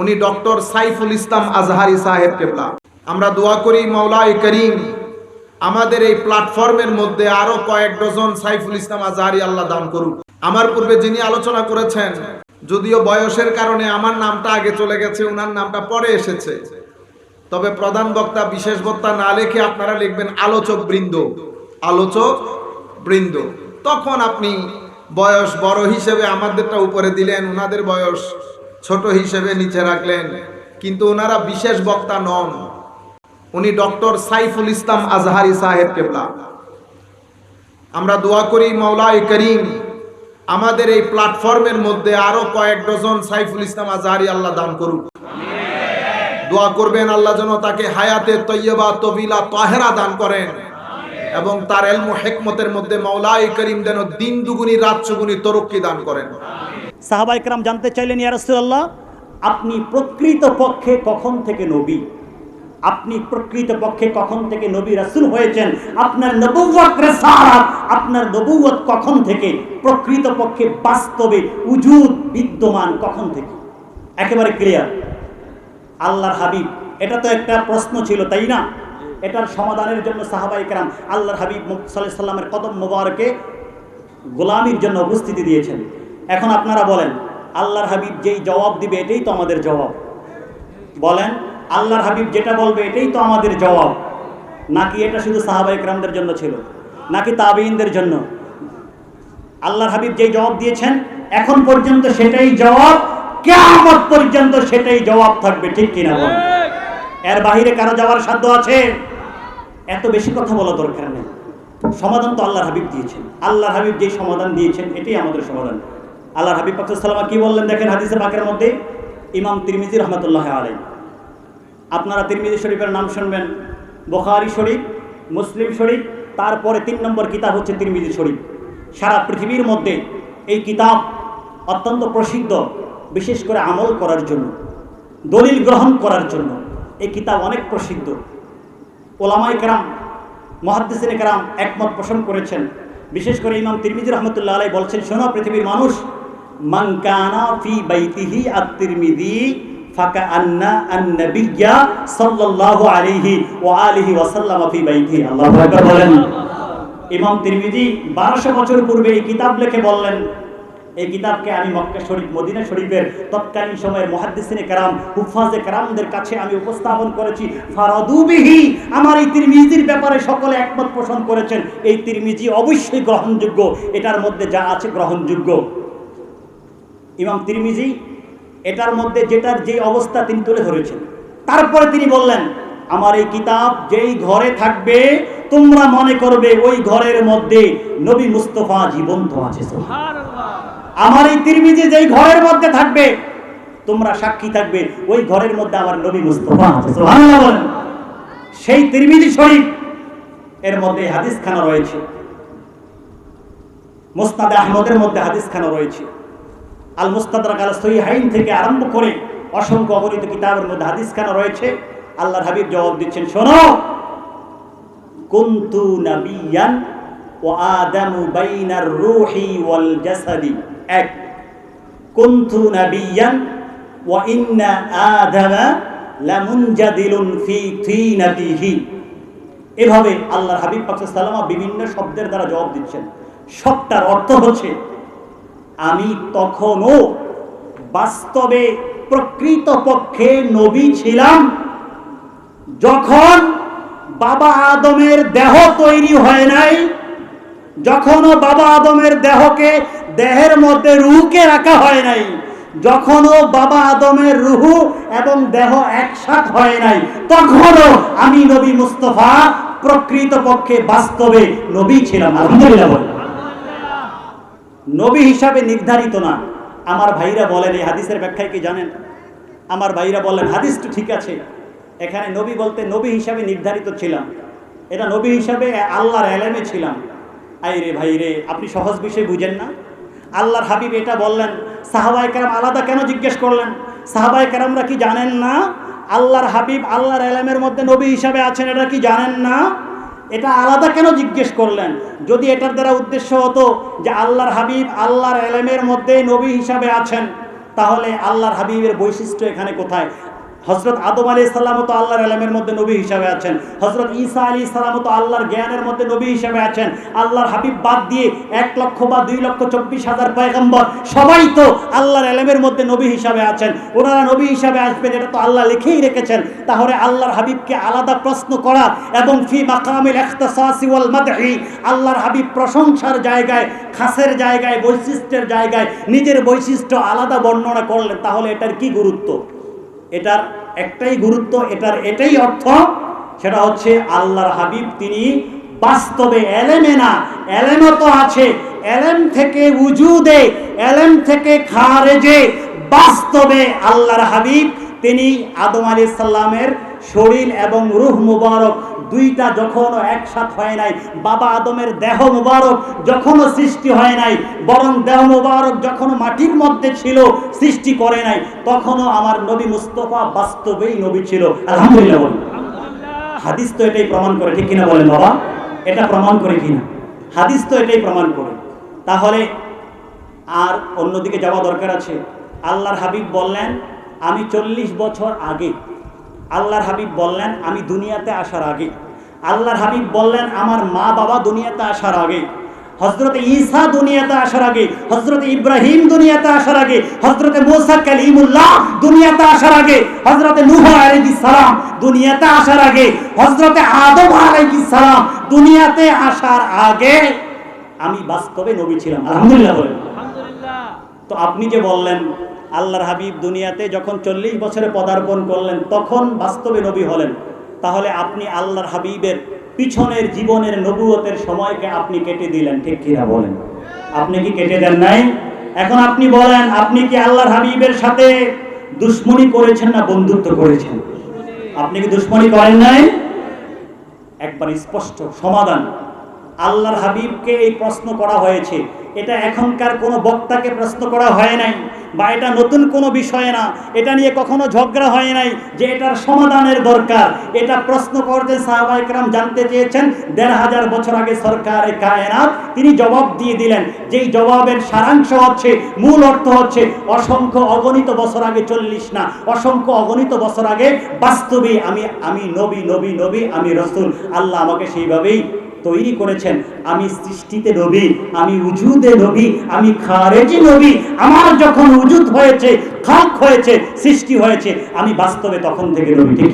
উনি ডক্টর সাইফুল ইসলাম আজহারি সাহেব কেবলা। আমরা দোয়া করি মৌলাই করিম, আমাদের এই প্ল্যাটফর্মের মধ্যে আরও কয়েক ডজন সাইফুল ইসলাম আজহারি আল্লাহ দান করুক। আমার পূর্বে যিনি আলোচনা করেছেন, যদিও বয়সের কারণে আমার নামটা আগে চলে গেছে ওনার নামটা পরে এসেছে। তবে প্রধান বক্তা, বিশেষ বক্তা না লিখে আপনারা লিখবেন আলোচক বৃন্দ। আলোচক বৃন্দ। তখন আপনি বয়স বড় হিসেবে আমাদেরটা উপরে দিলেন ওনাদের বয়স ছোট হিসেবে নিচে রাখলেন, কিন্তু ওনারা বিশেষ বক্তা নন। উনি ডক্টর সাইফুল ইসলাম আজহারি সাহেব কেবলা। আমরা দোয়া করি মৌলাই করিম, আমাদের এই প্ল্যাটফর্মের মধ্যে আরও কয়েক ডজন সাইফুল ইসলাম আজহারি আল্লাহ দান করুক। দোয়া করবেন, আল্লাহ যেন তাকে হায়াতে তৈয়বা, তবিলা, তাহেরা দান করেন এবং তার এলমু হেকমতের মধ্যে মৌলাই করিম যেন দিন দুগুনি, রাত চুগুনি তরক্কি দান করেন। সাহাবাইকরাম জানতে চাইলেন, ইয়া রাসূলুল্লাহ, আপনি প্রকৃত পক্ষে কখন থেকে নবী? আপনি প্রকৃত পক্ষে কখন থেকে নবী রাসূল হয়েছেন? আপনার নবুয়ত আপনার নবুয়ত কখন থেকে? প্রকৃত পক্ষে বাস্তবে উজুদ বিদ্যমান কখন থেকে? একেবারে ক্লিয়ার আল্লাহর হাবিব, এটা তো একটা প্রশ্ন ছিল, তাই না? এটার সমাধানের জন্য সাহাবাই কেরাম আল্লাহর হাবিব সাল্লাহ সাল্লামের কদম মোবারকে গোলামির জন্য উপস্থিতি দিয়েছেন। এখন আপনারা বলেন, আল্লাহর হাবিব যেই জবাব দিবে এটাই তো আমাদের জবাব। বলেন, আল্লাহর হাবিব যেটা বলবে এটাই তো আমাদের জবাব। নাকি এটা শুধু সাহাবাই কেরামদের জন্য ছিল? নাকি তাবিনদের জন্য? আল্লাহর হাবিব যেই জবাব দিয়েছেন, এখন পর্যন্ত সেটাই জবাব কেমন পর্যন্ত সেটাই জবাব থাকবে, ঠিক কিনা বলেন? এর বাহিরে কারও যাওয়ার সাধ্য আছে? এত বেশি কথা বলা দরকার নেই। সমাধান তো আল্লাহর হাবিব দিয়েছেন। আল্লাহর হাবিব যেই সমাধান দিয়েছেন, এটাই আমাদের সমাধান। আল্লাহর হাবিব পাকুসাল্লামা কি বললেন দেখেন হাদিসে পাকের মধ্যে ইমাম তিরমিজি রহমতুল্লাহ আলাই আপনারা তিরমিজি শরীফের নাম শুনবেন, বোখারি শরীফ, মুসলিম শরীফ, তারপরে তিন নম্বর কিতাব হচ্ছে তিরমিজি শরীফ। সারা পৃথিবীর মধ্যে এই কিতাব অত্যন্ত প্রসিদ্ধ, বিশেষ করে আমল করার জন্য, দলিল গ্রহণ করার জন্য এই কিতাব অনেক প্রসিদ্ধ। ওলামাই কেরাম, মহাদ্দিসিন কেরাম একমত পোষণ করেছেন। বিশেষ করে ইমাম তিরমিজি রহমতুল্লাহ আলাই বলছেন, শোনো পৃথিবীর মানুষ মানকানা ফি বাইতিহি ফাকা আন্না সাল্লাল্লাহু আলাইহি ওয়া আলিহি ফি বাইতিহি আল্লাহু আকবার বলেন। ইমাম তিরমিজি 1200 বছর পূর্বে এই কিতাব লিখে বললেন, এই কিতাবকে আমি মক্কা শরীফ, মদিনা শরীফের তৎকালীন সময়ের মহাদ্দিসিনে কারাম, হুফাজে কারামদের কাছে আমি উপস্থাপন করেছি। ফারাদুবিহি আমার এই তিরমিজির ব্যাপারে সকলে একমত পোষণ করেছেন। এই তিরমিজি অবশ্যই গ্রহণযোগ্য। এটার মধ্যে যা আছে গ্রহণযোগ্য। ইমাম তিরমিজি এটার মধ্যে যেটার যে অবস্থা তিনি তুলে ধরেছেন। তারপরে তিনি বললেন আমার এই কিতাব যেই ঘরে থাকবে তোমরা মনে করবে ওই ঘরের মধ্যে নবী মুস্তফা জীবন্ত আছে আমার এই তিরমিজি যেই ঘরের মধ্যে থাকবে তোমরা সাক্ষী থাকবে ওই ঘরের মধ্যে আমার নবী মুস্তফা আছে। বলেন। সেই তিরমিজি শরীফ এর মধ্যে হাদিস খানা রয়েছে। মুস্তাদ আহমদের মধ্যে হাদিস খানা রয়েছে। আল মুস্তাদরাক আল সহিহাইন থেকে আরম্ভ করে অসংখ্য অগণিত কিতাবের মধ্যে হাদিস খানা রয়েছে। আল্লাহর হাবিব জবাব দিচ্ছেন, শোনো। কুনতু নাবিয়ান ও আদামু বাইনার রূহি ওয়াল জাসাদি। এক, কুনতু নাবিয়ান ওয়া ইন্না আদামা লামুনজাদিলুন ফি থিনাতিহি। এভাবে আল্লাহর হাবিব পাক সাল্লামা বিভিন্ন শব্দের দ্বারা জবাব দিচ্ছেন। সবটার অর্থ হচ্ছে আমি তখনও বাস্তবে প্রকৃত পক্ষে নবী ছিলাম যখন বাবা আদমের দেহ তৈরি হয় নাই, যখনও বাবা আদমের দেহকে দেহের মধ্যে রুহুকে রাখা হয় নাই, যখনও বাবা আদমের রুহু এবং দেহ একসাথ হয় নাই, তখনও আমি নবী মুস্তফা প্রকৃত পক্ষে বাস্তবে নবী ছিলাম আলহামদুলিল্লাহ। নবী হিসাবে নির্ধারিত না। আমার ভাইরা বলেন, এই হাদিসের ব্যাখ্যায় কি জানেন? আমার ভাইরা বলেন হাদিস তো ঠিক আছে। এখানে নবী বলতে নবী হিসাবে নির্ধারিত ছিলাম। এটা নবী হিসাবে আল্লাহর এলেমে ছিলাম। আই রে ভাই রে আপনি সহজ বিষয় বুঝেন না? আল্লাহর হাবিব এটা বললেন সাহাবাই কারাম আলাদা কেন জিজ্ঞেস করলেন? সাহাবাই কারামরা কি জানেন না? আল্লাহর হাবিব আল্লাহর এলেমের মধ্যে নবী হিসাবে আছেন, এটা কি জানেন না? এটা আলাদা কেন জিজ্ঞেস করলেন? যদি এটার দ্বারা উদ্দেশ্য হতো যে আল্লাহর হাবিব আল্লাহর এলেমের মধ্যে নবী হিসাবে আছেন, তাহলে আল্লাহর হাবিবের বৈশিষ্ট্য এখানে কোথায়? হজরত আদম আলী সাল্লাম তো আল্লাহর এলামের মধ্যে নবী হিসাবে আছেন। হজরত ঈসা আলী সাল্লাম তো আল্লাহর জ্ঞানের মধ্যে নবী হিসাবে আছেন। আল্লাহর হাবিব বাদ দিয়ে এক লক্ষ বা দুই লক্ষ চব্বিশ হাজার পয়গম্বর সবাই তো আল্লাহর এলামের মধ্যে নবী হিসাবে আছেন। ওনারা নবী হিসাবে আসবেন, এটা তো আল্লাহ লিখেই রেখেছেন। তাহলে আল্লাহর হাবিবকে আলাদা প্রশ্ন করা এবং ফি মাকামিল ওয়াল মাদহি, আল্লাহর হাবিব প্রশংসার জায়গায়, খাসের জায়গায়, বৈশিষ্ট্যের জায়গায় নিজের বৈশিষ্ট্য আলাদা বর্ণনা করলেন, তাহলে এটার কি গুরুত্ব? এটার একটাই গুরুত্ব, এটার এটাই অর্থ, সেটা হচ্ছে আল্লাহর হাবিব তিনি বাস্তবে এলেমে না, এলেমও তো আছে, এলেম থেকে উজুদে, এলেম থেকে খারেজে, বাস্তবে আল্লাহর হাবিব তিনি আদম আলী সাল্লামের শরীর এবং রুহ মুবারক দুইটা যখনও একসাথ হয় নাই, বাবা আদমের দেহ মুবারক যখনও সৃষ্টি হয় নাই, বরং দেহ মুবারক যখন মাটির মধ্যে ছিল, সৃষ্টি করে নাই, তখনও আমার নবী মুস্তফা বাস্তবেই নবী ছিল। আলহামদুলিল্লাহ। হাদিস তো এটাই প্রমাণ করে, ঠিক কিনা বলেন বাবা? এটা প্রমাণ করে কিনা? হাদিস তো এটাই প্রমাণ করে। তাহলে আর অন্যদিকে যাওয়া দরকার আছে। আল্লাহর হাবিব বললেন, আমি চল্লিশ বছর আগে আল্লাহর হাবিব বললেন আমি দুনিয়াতে আসার আগে। আল্লাহর হাবিব বললেন আমার মা বাবা দুনিয়াতে আসার আগে। হজরত ঈসা দুনিয়াতে আসার আগে হজরত ইব্রাহিম দুনিয়াতে আসার আগে হজরত মোসা কালিমুল্লাহ দুনিয়াতে আসার আগে হজরত নূহ আলাইহিস সালাম দুনিয়াতে আসার আগে হজরত আদম আলাইহিস সালাম দুনিয়াতে আসার আগে। আমি বাস্তবে নবী ছিলাম আলহামদুলিল্লাহ বলেন। তো আপনি যে বললেন আল্লাহর হাবিব দুনিয়াতে যখন চল্লিশ বছরে পদার্পণ করলেন, তখন বাস্তবে নবী হলেন। তাহলে আপনি আল্লাহর হাবিবের পিছনের জীবনের নবুয়তের সময়কে আপনি কেটে দিলেন, ঠিক কিনা বলেন? আপনি কি কেটে দেন নাই? এখন আপনি বলেন, আপনি কি আল্লাহর হাবিবের সাথে দুশ্মনী করেছেন না বন্ধুত্ব করেছেন? আপনি কি দুশ্মনী করেন নাই? একবার স্পষ্ট সমাধান আল্লাহর হাবিবকে এই প্রশ্ন করা হয়েছে। এটা এখনকার কোনো বক্তাকে প্রশ্ন করা হয় নাই বা এটা নতুন কোনো বিষয় না। এটা নিয়ে কখনো ঝগড়া হয় নাই যে এটার সমাধানের দরকার। এটা প্রশ্ন করতে সাহাবাইকরাম জানতে চেয়েছেন, দেড় হাজার বছর আগে সরকারে কায়নাত, তিনি জবাব দিয়ে দিলেন যেই জবাবের সারাংশ হচ্ছে, মূল অর্থ হচ্ছে অসংখ্য অগণিত বছর আগে চল্লিশ না, অসংখ্য অগণিত বছর আগে বাস্তবে আমি আমি নবী নবী নবী, আমি রসুল, আল্লাহ আমাকে সেইভাবেই তৈরি করেছেন। আমি সৃষ্টিতে নবী, আমি উজুদে নবী, আমি খারেজি নবী। আমার যখন উজুদ হয়েছে, খাক হয়েছে, সৃষ্টি হয়েছে, আমি বাস্তবে তখন থেকে নবী ঠিক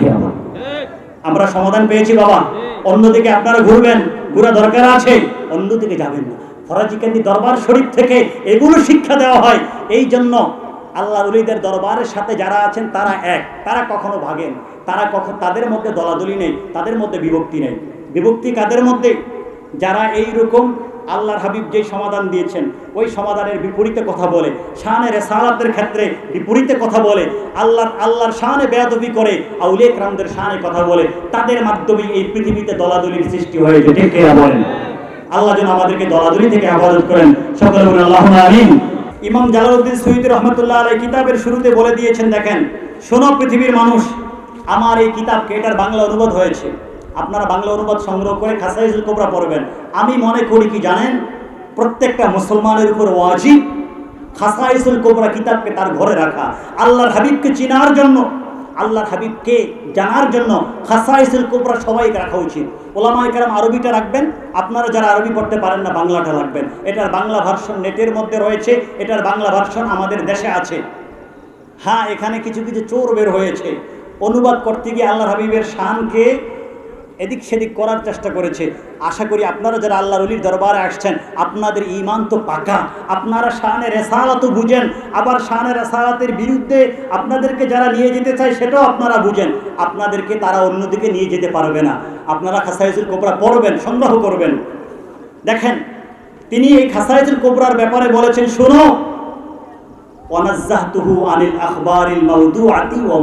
আমরা সমাধান পেয়েছি বাবা। অন্যদিকে আপনারা ঘুরবেন, ঘুরা দরকার আছে। অন্যদিকে যাবেন না। ফরাজিকান্দি দরবার শরীফ থেকে এগুলো শিক্ষা দেওয়া হয়। এই জন্য আল্লাহ উলিদের দরবারের সাথে যারা আছেন, তারা এক। তারা কখনো ভাগেন। তারা কখন তাদের মধ্যে দলাদলি নেই, তাদের মধ্যে বিভক্তি নেই। বিভক্তি কাদের মধ্যে? যারা এই রকম আল্লাহর হাবিব যে সমাধান দিয়েছেন, ওই সমাধানের বিপরীতে কথা বলে, শানে রেসালাতের ক্ষেত্রে বিপরীতে কথা বলে, আল্লাহর আল্লাহর শানে বেয়াদবি করে, আউলিয়া ক্রামদের শানে কথা বলে, তাদের মাধ্যমে এই পৃথিবীতে দলাদলির সৃষ্টি হয়েছে বলেন? আল্লাহ যেন আমাদেরকে দলাদলি থেকে হেফাজত করেন। সকলে আল্লাহ আমিন। ইমাম জালালউদ্দিন সৈয়দ রহমতুল্লাহ আলাই কিতাবের শুরুতে বলে দিয়েছেন, দেখেন, শোনো পৃথিবীর মানুষ, আমার এই কিতাবকে এটার বাংলা অনুবাদ হয়েছে। আপনারা বাংলা অনুবাদ সংগ্রহ করে খাসাইজুল কোবরা পড়বেন। আমি মনে করি কি জানেন? প্রত্যেকটা মুসলমানের উপর ওয়াজিব। খাসাইজুল কোবরা কিতাবকে তার ঘরে রাখা। আল্লাহর হাবিবকে চিনার জন্য, আল্লাহর হাবিবকে জানার জন্য খাসাইসুল কোবরা সবাই রাখা উচিত। ওলামাই কারাম আরবিটা রাখবেন। আপনারা যারা আরবি পড়তে পারেন না, বাংলাটা রাখবেন। এটার বাংলা ভার্সন নেটের মধ্যে রয়েছে। এটার বাংলা ভার্সন আমাদের দেশে আছে। হ্যাঁ এখানে কিছু কিছু চোর বের হয়েছে। অনুবাদ করতে গিয়ে আল্লাহ হাবিবের শানকে এদিক সেদিক করার চেষ্টা করেছে। আশা করি আপনারা যারা আল্লাহ রলির দরবারে আসছেন, আপনাদের ইমান তো পাকা। আপনারা শানে রেসালাতও বুঝেন। আবার শানে রেসালাতের বিরুদ্ধে আপনাদেরকে যারা নিয়ে যেতে চায়, সেটাও আপনারা বুঝেন। আপনাদেরকে তারা অন্যদিকে নিয়ে যেতে পারবে না। আপনারা খাসাইজুল কোবরা পড়বেন, সংগ্রহ করবেন। দেখেন, তিনি এই খাসাইজুল কোবরার ব্যাপারে বলেছেন, শোনো, ওয়ানাজ্জাহতুহু আনিল আখবারিল মাউদুআতি ওয়া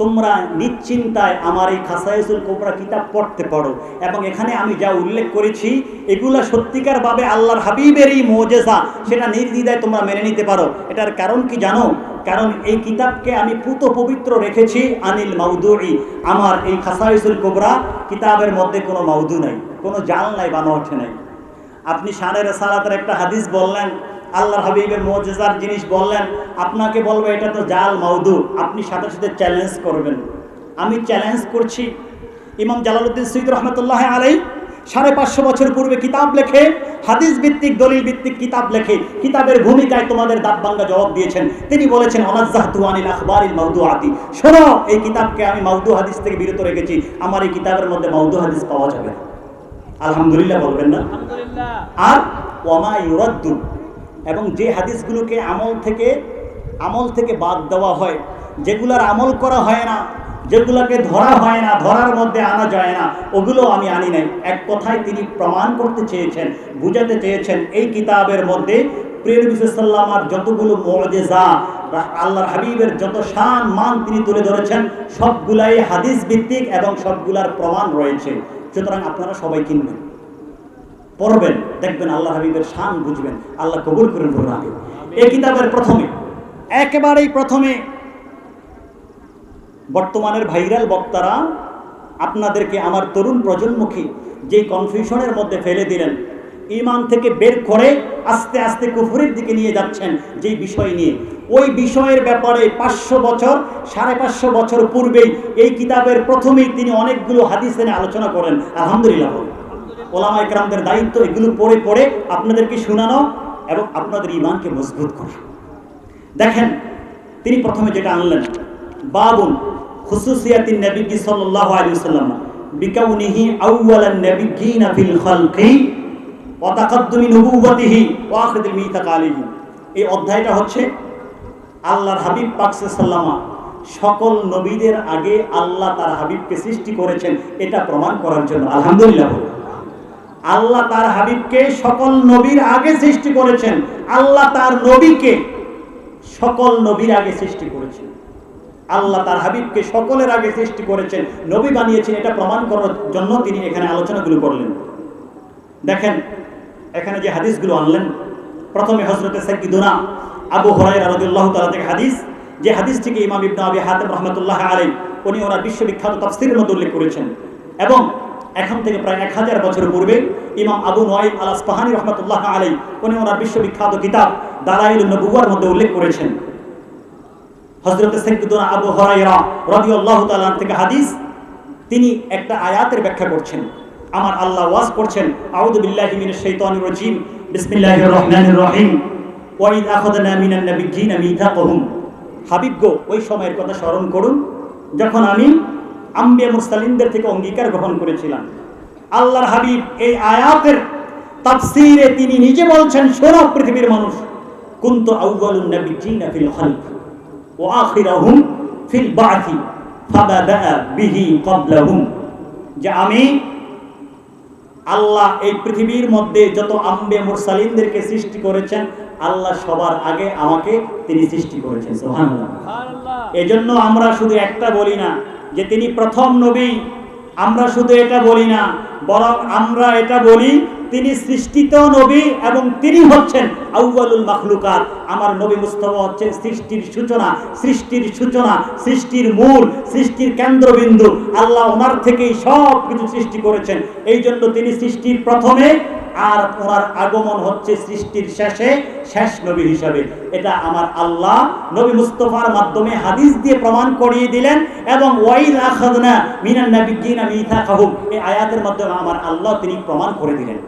তোমরা নিশ্চিন্তায় আমার এই খাসাইসুল কোবরা কিতাব পড়তে পারো এবং এখানে আমি যা উল্লেখ করেছি, এগুলা সত্যিকারভাবে আল্লাহর হাবিবেরই মোজেসা সেটা নির্দ্বিধায় তোমরা মেনে নিতে পারো। এটার কারণ কি জানো? কারণ এই কিতাবকে আমি পুত পবিত্র রেখেছি আনিল মাউদুই। আমার এই খাসাইসুল কোবরা কিতাবের মধ্যে কোনো মাউদু নাই, কোনো জাল নাই বা নঠে নাই। আপনি শানের সালাতের একটা হাদিস বললেন আল্লাহর হাবিবের মজেজার জিনিস বললেন আপনাকে বলব এটা তো জাল মাউদু আপনি সাথে সাথে চ্যালেঞ্জ করবেন। আমি চ্যালেঞ্জ করছি। ইমাম জালালউদ্দিন সৈয়দ রহমতুল্লাহ আলাই সাড়ে পাঁচশো বছর পূর্বে কিতাব লেখে হাদিস ভিত্তিক দলিল ভিত্তিক কিতাব লেখে কিতাবের ভূমিকায় তোমাদের দাববাঙ্গা জবাব দিয়েছেন। তিনি বলেছেন অনাজ্জাহতু আনিল আখবারিল মাউদুআতি। শোনো এই কিতাবকে আমি মাউদু হাদিস থেকে বিরত রেখেছি। আমার এই কিতাবের মধ্যে মাউদু হাদিস পাওয়া যাবে আলহামদুলিল্লাহ বলবেন না? আর ওয়ামা ইউরাদ্দু এবং যে হাদিসগুলোকে আমল থেকে আমল থেকে বাদ দেওয়া হয়, যেগুলার আমল করা হয় না, যেগুলোকে ধরা হয় না, ধরার মধ্যে আনা যায় না, ওগুলো আমি আনি নাই। এক কথায় তিনি প্রমাণ করতে চেয়েছেন, বুঝাতে চেয়েছেন, এই কিতাবের মধ্যে প্রিয় বিশ্বসাল্লামার যতগুলো মজেজা, আল্লাহর হাবিবের যত শান, মান তিনি তুলে ধরেছেন, সবগুলাই হাদিস ভিত্তিক এবং সবগুলার প্রমাণ রয়েছে। সুতরাং আপনারা সবাই কিনবেন। পড়বেন, দেখবেন আল্লাহ হাবিবের শান বুঝবেন, আল্লাহ কবুল করেন প্রণামে এই কিতাবের প্রথমে, একেবারেই প্রথমে বর্তমানের ভাইরাল বক্তারা আপনাদেরকে আমার তরুণ প্রজন্মকে যে কনফিউশনের মধ্যে ফেলে দিলেন, ইমান থেকে বের করে আস্তে আস্তে কুফুরের দিকে নিয়ে যাচ্ছেন যে বিষয় নিয়ে। ওই বিষয়ের ব্যাপারে পাঁচশো বছর, সাড়ে পাঁচশো বছর পূর্বেই এই কিতাবের প্রথমেই তিনি অনেকগুলো হাদিস এনে আলোচনা করেন। আলহামদুলিল্লাহ। ওলামা একরামদের দায়িত্ব এগুলো পড়ে পড়ে আপনাদেরকে শোনানো এবং আপনাদের ইমানকে মজবুত করা। দেখেন, তিনি প্রথমে যেটা আনলেন, বাবুন খুসুসিয়াতিন নবী সাল্লাল্লাহু আলাইহি ওয়াসাল্লাম, বিকাউনিহি আউওয়ালান নাবিয়্যিনা ফিল খালকি ওয়া তাকাদ্দুমি নবুওয়াতিহি ওয়া আখিদিল মিতাক আলাইহি এই অধ্যায়টা হচ্ছে আল্লাহর হাবিব পাক সাল্লামা সকল নবীদের আগে আল্লাহ তার হাবিবকে সৃষ্টি করেছেন, এটা প্রমাণ করার জন্য। আলহামদুলিল্লাহ। আল্লাহ তার হাবিবকে সকল নবীর আগে সৃষ্টি করেছেন। আল্লাহ তার নবীকে সকল নবীর আগে সৃষ্টি করেছেন। আল্লাহ তার হাবিবকে সকলের আগে সৃষ্টি করেছেন। নবী বানিয়েছেন, এটা প্রমাণ করার জন্য তিনি এখানে আলোচনাগুলো করলেন। দেখেন, এখানে যে হাদিসগুলো আনলেন, প্রথমে হজরতে সাইকিদুনা আবু হরাইরা রাদিয়াল্লাহু তাআলা থেকে হাদিস, যে হাদিসটিকে ইমাম ইবনে আবি হাতিম রাহমাতুল্লাহ আলাইহি, উনি ওনার বিশ্ববিখ্যাত তাফসীরের মধ্যে উল্লেখ করেছেন। এবং এখন থেকে প্রায় এক হাজার বছর পূর্বে ইমাম আবু নোয়াইব আল আসফাহানি রহমতুল্লাহ আলাই উনি ওনার বিশ্ববিখ্যাত কিতাব দালাইল নবুয়ার মধ্যে উল্লেখ করেছেন। হজরত আবু হরাইরা রাদিয়াল্লাহু তাআলা থেকে হাদিস, তিনি একটা আয়াতের ব্যাখ্যা করছেন। আমার আল্লাহ ওয়াজ করছেন, আউযু বিল্লাহি মিনাশ রহিম, ওয়া আখাযনা মিনান নাবিয়্যিনা মিথাকাহুম হাবিব গো, ওই সময়ের কথা স্মরণ করুন, যখন আমি আম্বিয়া মুরসালিনদের থেকে অঙ্গীকার গ্রহণ করেছিলাম আল্লাহর হাবিব এই আয়াতের তাফসীরে তিনি নিজে বলছেন শোনো পৃথিবীর মানুষ কুনতু ফিল খালক ওয়া আখিরাহুম ফিল বা'থি ফাবাদা বিহি ক্বাবলাহুম। যে আমি আল্লাহ এই পৃথিবীর মধ্যে যত আম্বে মুরসালিনদেরকে সৃষ্টি করেছেন আল্লাহ সবার আগে আমাকে তিনি সৃষ্টি করেছেন সুবহানাল্লাহ। এজন্য আমরা শুধু একটা বলি না যে তিনি প্রথম নবী। আমরা শুধু এটা বলি না, বরং আমরা এটা বলি, তিনি সৃষ্টিত নবী এবং তিনি হচ্ছেন আউয়ালুল মাখলুকাত। আমার নবী মুস্তফা হচ্ছেন সৃষ্টির সূচনা সৃষ্টির সূচনা, সৃষ্টির মূল, সৃষ্টির কেন্দ্রবিন্দু। আল্লাহ ওনার থেকেই সব কিছু সৃষ্টি করেছেন। এই জন্য তিনি সৃষ্টির প্রথমে আর ওনার আগমন হচ্ছে সৃষ্টির শেষে শেষ নবী হিসাবে। এটা আমার আল্লাহ নবী মুস্তফার মাধ্যমে হাদিস দিয়ে প্রমাণ করিয়ে দিলেন এবং ওয়াইল আখাদনা মিনান নাবিয়্যিনা মিথাকাহুম, এই আয়াতের মাধ্যমে আমার আল্লাহ তিনি প্রমাণ করে দিলেন।